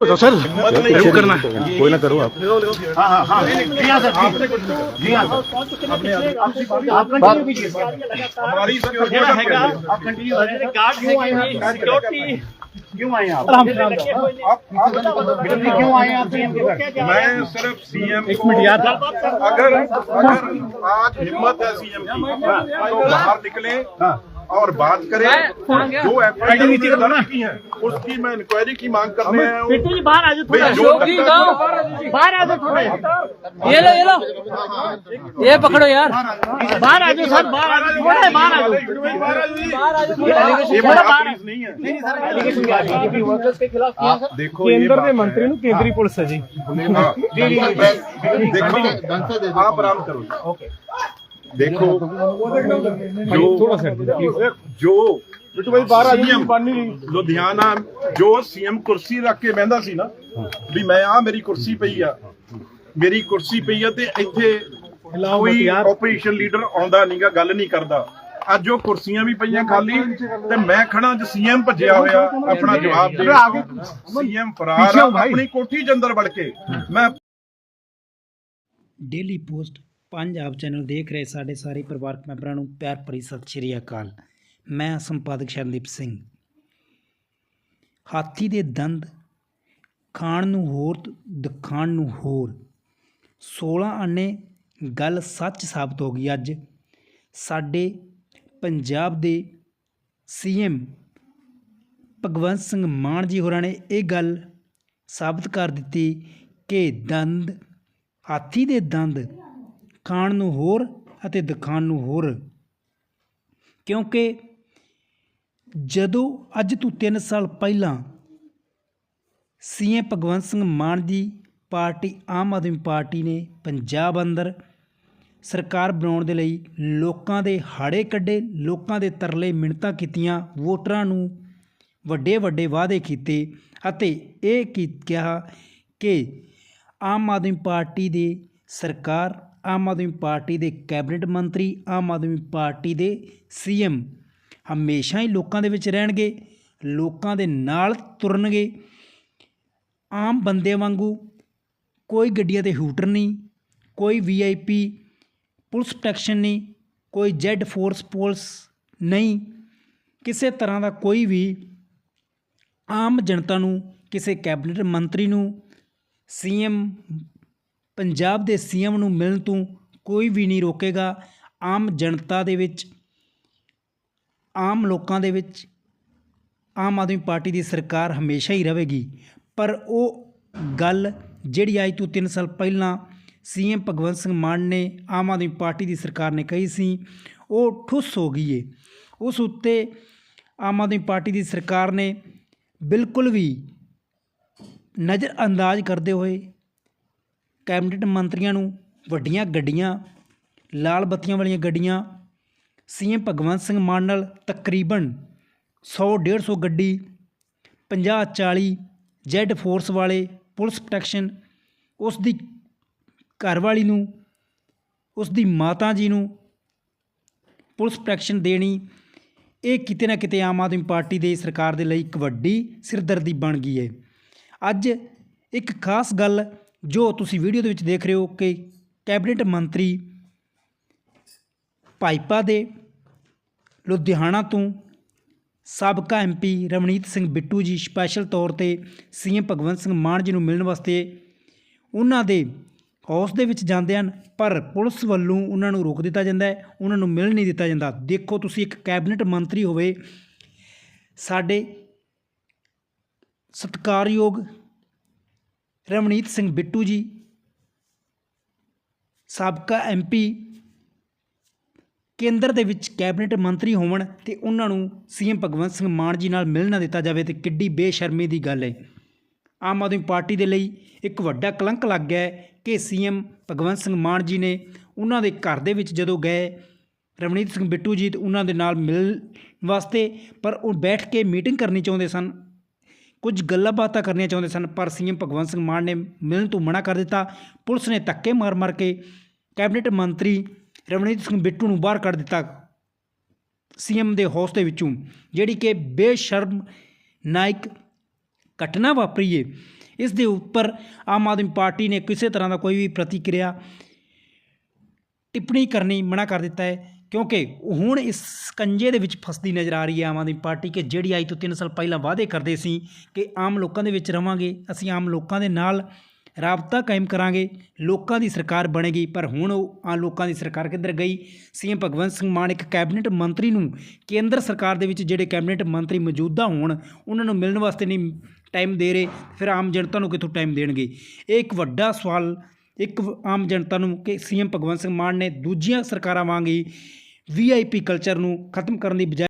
तो सर शुरू करना है। कोई ना करो आप। क्यों आए आप क्यों आए आप मैं सिर्फ़ सीएम एक मिनट याद अगर अगर आज हिम्मत है सीएम की तो बाहर निकले। हाँ। और बात करें जो एफ उसकी मैं इंक्वायरी की मांग कर रहे हैं बेटे जी बाहर आ जाओ बाहर आ जाओ थोड़ा ये लो ये लो ये पकड़ो यार बाहर आ जाओ सर बाहर आ जाओ थोड़ा बाहर आ जाओ बाहर आ जाओ आप देखो केंद्र के मंत्री नु केंद्रीय पुलिस है जी देखो आप आराम करो ओके ਦੇਖੋ ਜੋ ਜੋ ਬਿੱਟੂ ਭਾਈ ਬਾਹਰ ਆ ਜੀ ਲੁਧਿਆਣਾ ਜੋ ਸੀਐਮ ਕੁਰਸੀ ਰੱਖ ਕੇ ਬੈੰਦਾ ਸੀ ਨਾ ਵੀ ਮੈਂ ਆ ਮੇਰੀ ਕੁਰਸੀ ਪਈ ਆ। ਮੇਰੀ ਕੁਰਸੀ ਪਈ ਆ ਤੇ ਇੱਥੇ ਕੋਈ ਆਪੋਜੀਸ਼ਨ ਲੀਡਰ ਆਉਂਦਾ ਨਹੀਂਗਾ ਗੱਲ ਨਹੀਂ ਕਰਦਾ। ਅੱਜ ਉਹ ਕੁਰਸੀਆਂ ਵੀ ਪਈਆਂ ਖਾਲੀ ਤੇ ਮੈਂ ਖੜਾ ਜ ਸੀਐਮ ਭੱਜਿਆ ਹੋਇਆ ਆਪਣਾ ਜਵਾਬ ਦੇ ਸੀਐਮ ਫਰਾਰ ਆਪਣੀ ਕੋਠੀ ਦੇ ਅੰਦਰ ਵੜ ਕੇ। ਮੈਂ ਡੇਲੀ ਪੋਸਟ ਪੰਜਾਬ ਚੈਨਲ ਦੇਖ ਰਹੇ ਸਾਡੇ ਸਾਰੇ ਪਰਿਵਾਰਕ ਮੈਂਬਰਾਂ ਨੂੰ, ਪਿਆਰ ਭਰੀ ਸਤਿ ਸ਼੍ਰੀ ਅਕਾਲ। ਮੈਂ ਸੰਪਾਦਕ ਸ਼ਰਨਦੀਪ ਸਿੰਘ। ਹਾਥੀ ਦੇ ਦੰਦ ਖਾਣ ਨੂੰ ਹੋਰ ਤੇ ਦਿਖਾਣ ਨੂੰ ਹੋਰ। 16 ਆਨੇ ਗੱਲ ਸੱਚ ਸਾਬਤ ਹੋ ਗਈ ਅੱਜ। ਸਾਡੇ ਪੰਜਾਬ ਦੇ ਸੀਐਮ ਭਗਵੰਤ ਸਿੰਘ ਮਾਨ ਜੀ ਹੋਰਾਂ ਨੇ ਇਹ ਗੱਲ ਸਾਬਤ ਕਰ ਦਿੱਤੀ ਕਿ ਦੰਦ, ਹਾਥੀ ਦੇ ਦੰਦ ਖਾਣ ਨੂੰ ਹੋਰ ਅਤੇ ਦਿਖਾਣ ਨੂੰ ਹੋਰ। ਕਿਉਂਕਿ ਜਦੋਂ ਅੱਜ ਤੋਂ 3 ਸਾਲ ਪਹਿਲਾਂ ਸੀਐਮ ਭਗਵੰਤ ਸਿੰਘ ਮਾਨ ਦੀ ਪਾਰਟੀ, ਆਮ ਆਦਮੀ ਪਾਰਟੀ ਨੇ ਪੰਜਾਬ ਅੰਦਰ ਸਰਕਾਰ ਬਣਾਉਣ ਦੇ ਲਈ ਲੋਕਾਂ ਦੇ ਹਾੜੇ ਕੱਢੇ, ਲੋਕਾਂ ਦੇ ਤਰਲੇ ਮਿੰਨਤਾਂ ਕੀਤੀਆਂ, ਵੋਟਰਾਂ ਨੂੰ ਵੱਡੇ ਵੱਡੇ ਵਾਅਦੇ ਕੀਤੇ ਅਤੇ ਇਹ ਕੀ, ਕਿਹਾ ਕਿ ਆਮ ਆਦਮੀ ਪਾਰਟੀ ਦੀ ਸਰਕਾਰ ਆਮ ਆਦਮੀ ਪਾਰਟੀ ਦੇ ਕੈਬਨਿਟ ਮੰਤਰੀ, ਆਮ ਆਦਮੀ ਪਾਰਟੀ ਦੇ ਸੀਐਮ ਹਮੇਸ਼ਾ ਹੀ ਲੋਕਾਂ ਦੇ ਵਿੱਚ ਰਹਿਣਗੇ, ਲੋਕਾਂ ਦੇ ਨਾਲ ਤੁਰਨਗੇ। ਆਮ ਬੰਦੇ ਵਾਂਗੂ ਕੋਈ ਗੱਡੀਆਂ ਤੇ ਹੂਟਰ ਨਹੀਂ, ਕੋਈ ਵੀਆਈਪੀ ਪੁਲਿਸ ਪ੍ਰੋਟੈਕਸ਼ਨ ਨਹੀਂ, ਕੋਈ ਜੈਡ ਫੋਰਸ ਪੁਲਿਸ ਨਹੀਂ। ਕਿਸੇ ਤਰ੍ਹਾਂ ਦਾ ਕੋਈ ਵੀ ਆਮ ਜਨਤਾ ਨੂੰ, ਕਿਸੇ ਕੈਬਨਿਟ ਮੰਤਰੀ ਨੂੰ, ਸੀਐਮ ਪੰਜਾਬ ਦੇ ਸੀਐਮ ਨੂੰ ਮਿਲਣ ਤੋਂ ਕੋਈ ਵੀ ਨਹੀਂ ਰੋਕੇਗਾ। ਆਮ ਜਨਤਾ ਦੇ ਵਿੱਚ, ਆਮ ਲੋਕਾਂ ਦੇ ਵਿੱਚ, ਆਮ ਆਦਮੀ ਪਾਰਟੀ ਦੀ ਸਰਕਾਰ ਹਮੇਸ਼ਾ ਹੀ ਰਹੇਗੀ। ਪਰ ਉਹ ਗੱਲ ਜਿਹੜੀ ਅੱਜ ਤੋਂ 3 ਸਾਲ ਪਹਿਲਾਂ ਸੀਐਮ ਭਗਵੰਤ ਸਿੰਘ ਮਾਨ ਨੇ ਆਮ ਆਦਮੀ ਪਾਰਟੀ ਦੀ ਸਰਕਾਰ ਨੇ ਕਹੀ ਸੀ, ਉਹ ਠੁੱਸ ਹੋ ਗਈ ਏ। ਉਸ ਉੱਤੇ ਆਮ ਆਦਮੀ ਪਾਰਟੀ ਦੀ ਸਰਕਾਰ ਨੇ ਬਿਲਕੁਲ ਵੀ ਨਜ਼ਰ ਅੰਦਾਜ਼ ਕਰਦੇ ਹੋਏ ਕੈਬਨਿਟ ਮੰਤਰੀਆਂ ਨੂੰ ਵੱਡੀਆਂ ਗੱਡੀਆਂ, ਲਾਲ ਬੱਤੀਆਂ ਵਾਲੀਆਂ ਗੱਡੀਆਂ, ਸੀਐਮ ਭਗਵੰਤ ਸਿੰਘ ਮਾਨ ਨਾਲ ਤਕਰੀਬਨ 100 150 ਗੱਡੀ 50 40 ਜੈਡ ਫੋਰਸ ਵਾਲੇ ਪੁਲਿਸ ਪ੍ਰੋਟੈਕਸ਼ਨ, ਉਸ ਦੀ ਘਰਵਾਲੀ ਨੂੰ, ਉਸ ਦੀ ਮਾਤਾ ਜੀ ਨੂੰ ਪੁਲਿਸ ਪ੍ਰੋਟੈਕਸ਼ਨ ਦੇਣੀ, ਇਹ ਕਿਤੇ ਨਾ ਕਿਤੇ ਆਮ ਆਦਮੀ ਪਾਰਟੀ ਦੇ ਸਰਕਾਰ ਦੇ ਲਈ ਇੱਕ ਵੱਡੀ ਸਿਰਦਰਦੀ ਬਣ ਗਈ ਹੈ ਅੱਜ ਇੱਕ ਖਾਸ ਗੱਲ ਜੋ ਤੁਸੀਂ ਵੀਡੀਓ ਦੇ ਵਿੱਚ ਦੇਖ ਰਹੇ ਹੋ ਕਿ ਕੈਬਨਿਟ ਮੰਤਰੀ ਭਾਈਪਾ ਦੇ ਲੁਧਿਆਣਾ ਤੋਂ ਸਾਬਕਾ ਐਮਪੀ ਰਮਨੀਤ ਸਿੰਘ ਬਿੱਟੂ ਜੀ ਸਪੈਸ਼ਲ ਤੌਰ ਤੇ ਸੀਐਮ ਭਗਵੰਤ ਸਿੰਘ ਮਾਨ ਜੀ ਨੂੰ ਮਿਲਣ ਵਾਸਤੇ ਉਹਨਾਂ ਦੇ ਹਾਊਸ ਦੇ ਵਿੱਚ ਜਾਂਦੇ ਹਨ, ਪਰ ਪੁਲਿਸ ਵੱਲੋਂ ਉਹਨਾਂ ਨੂੰ ਰੋਕ ਦਿੱਤਾ ਜਾਂਦਾ ਹੈ, ਉਹਨਾਂ ਨੂੰ ਮਿਲ ਨਹੀਂ ਦਿੱਤਾ ਜਾਂਦਾ। ਦੇਖੋ ਤੁਸੀਂ ਇੱਕ ਕੈਬਨਿਟ ਮੰਤਰੀ ਹੋਵੇ, ਸਾਡੇ ਸਤਿਕਾਰਯੋਗ ਰਮਨੀਤ ਸਿੰਘ ਬਿੱਟੂ ਜੀ, ਸਾਬਕਾ ਐਮਪੀ ਕੇਂਦਰ ਦੇ ਵਿੱਚ ਕੈਬਨਿਟ ਮੰਤਰੀ ਹੋਵਣ ਤੇ ਉਹਨਾਂ ਨੂੰ ਸੀਐਮ ਭਗਵੰਤ ਸਿੰਘ ਮਾਨ ਜੀ ਨਾਲ ਮਿਲਣਾ ਦਿੱਤਾ ਜਾਵੇ ਤੇ ਕਿੱਡੀ ਬੇਸ਼ਰਮੀ ਦੀ ਗੱਲ ਹੈ ਆਮ ਆਦਮੀ ਪਾਰਟੀ ਦੇ ਲਈ ਇੱਕ ਵੱਡਾ ਕਲੰਕ ਲੱਗ ਗਿਆ ਹੈ ਕਿ ਸੀਐਮ ਭਗਵੰਤ ਸਿੰਘ ਮਾਨ ਜੀ ਨੇ ਉਹਨਾਂ ਦੇ ਘਰ ਦੇ ਵਿੱਚ ਜਦੋਂ ਗਏ, ਰਵਨੀਤ ਸਿੰਘ ਬਿੱਟੂ ਜੀ ਤੇ ਉਹਨਾਂ ਦੇ ਨਾਲ ਮਿਲਣ ਵਾਸਤੇ, ਪਰ ਉਹ ਬੈਠ ਕੇ ਮੀਟਿੰਗ ਕਰਨੀ ਚਾਹੁੰਦੇ ਸਨ। ਕੁਝ ਗੱਲਾਂ ਬਾਤਾਂ ਕਰਨੀਆਂ ਚਾਹੁੰਦੇ ਸਨ, ਪਰ ਸੀਐਮ ਭਗਵੰਤ ਸਿੰਘ ਮਾਨ ਨੇ ਮਿਲਣ ਤੋਂ ਮਨਾ ਕਰ ਦਿੱਤਾ। ਪੁਲਿਸ ਨੇ ਧੱਕੇ ਮਾਰ-ਮਾਰ ਕੇ ਕੈਬਨਿਟ ਮੰਤਰੀ ਰਵਨੀਤ ਸਿੰਘ ਬਿੱਟੂ ਨੂੰ ਬਾਹਰ ਕੱਢ ਦਿੱਤਾ ਸੀਐਮ ਦੇ ਹੌਸਲੇ ਵਿੱਚੋਂ, ਜਿਹੜੀ ਕਿ ਬੇਸ਼ਰਮ ਨਾਇਕ ਘਟਨਾ ਵਾਪਰੀ ਏ। ਇਸ ਦੇ ਉੱਪਰ ਆਮ ਆਦਮੀ ਪਾਰਟੀ ਨੇ ਕਿਸੇ ਤਰ੍ਹਾਂ ਦਾ ਕੋਈ ਵੀ ਪ੍ਰਤੀਕਿਰਿਆ, ਟਿੱਪਣੀ ਕਰਨੀ ਮਨਾ ਕਰ ਦਿੱਤਾ ਹੈ। ਕਿਉਂਕਿ ਹੁਣ ਇਸ ਕੰਜੇ ਦੇ ਵਿੱਚ ਫਸਦੀ ਨਜ਼ਰ ਆ ਰਹੀ ਹੈ ਆਮ ਆਦਮੀ ਪਾਰਟੀ ਕਿ ਜਿਹੜੀ ਅੱਜ ਤੋਂ 3 ਸਾਲ ਪਹਿਲਾਂ ਵਾਅਦੇ ਕਰਦੇ ਸੀ ਕਿ ਆਮ ਲੋਕਾਂ ਦੇ ਵਿੱਚ ਰਵਾਂਗੇ, ਅਸੀਂ ਆਮ ਲੋਕਾਂ ਦੇ ਨਾਲ ਰਾਬਤਾ ਕਾਇਮ ਕਰਾਂਗੇ, ਲੋਕਾਂ ਦੀ ਸਰਕਾਰ ਬਣੇਗੀ, ਪਰ ਹੁਣ ਉਹ ਆ ਲੋਕਾਂ ਦੀ ਸਰਕਾਰ ਕਿੱਧਰ ਗਈ? ਸੀਐਮ ਭਗਵੰਤ ਸਿੰਘ ਮਾਨ ਇੱਕ ਕੈਬਨਿਟ ਮੰਤਰੀ ਨੂੰ ਕੇਂਦਰ ਸਰਕਾਰ ਦੇ ਵਿੱਚ ਜਿਹੜੇ ਕੈਬਨਿਟ ਮੰਤਰੀ ਮੌਜੂਦਾ ਹੋਣ, ਉਹਨਾਂ ਨੂੰ ਮਿਲਣ ਵਾਸਤੇ ਨਹੀਂ ਟਾਈਮ ਦੇ ਰਹੇ, ਫਿਰ ਆਮ ਜਨਤਾ ਨੂੰ ਕਿੱਥੋਂ ਟਾਈਮ ਦੇਣਗੇ? ਇਹ ਇੱਕ ਵੱਡਾ ਸਵਾਲ, ਇੱਕ ਆਮ ਜਨਤਾ ਨੂੰ ਕਿ ਸੀਐਮ ਭਗਵੰਤ ਸਿੰਘ ਮਾਨ ਨੇ ਦੂਜੀਆਂ ਸਰਕਾਰਾਂ ਵਾਂਗ ਹੀ ਵੀਆਈਪੀ ਕਲਚਰ ਨੂੰ ਖਤਮ ਕਰਨ ਦੀ ਬਜਾਏ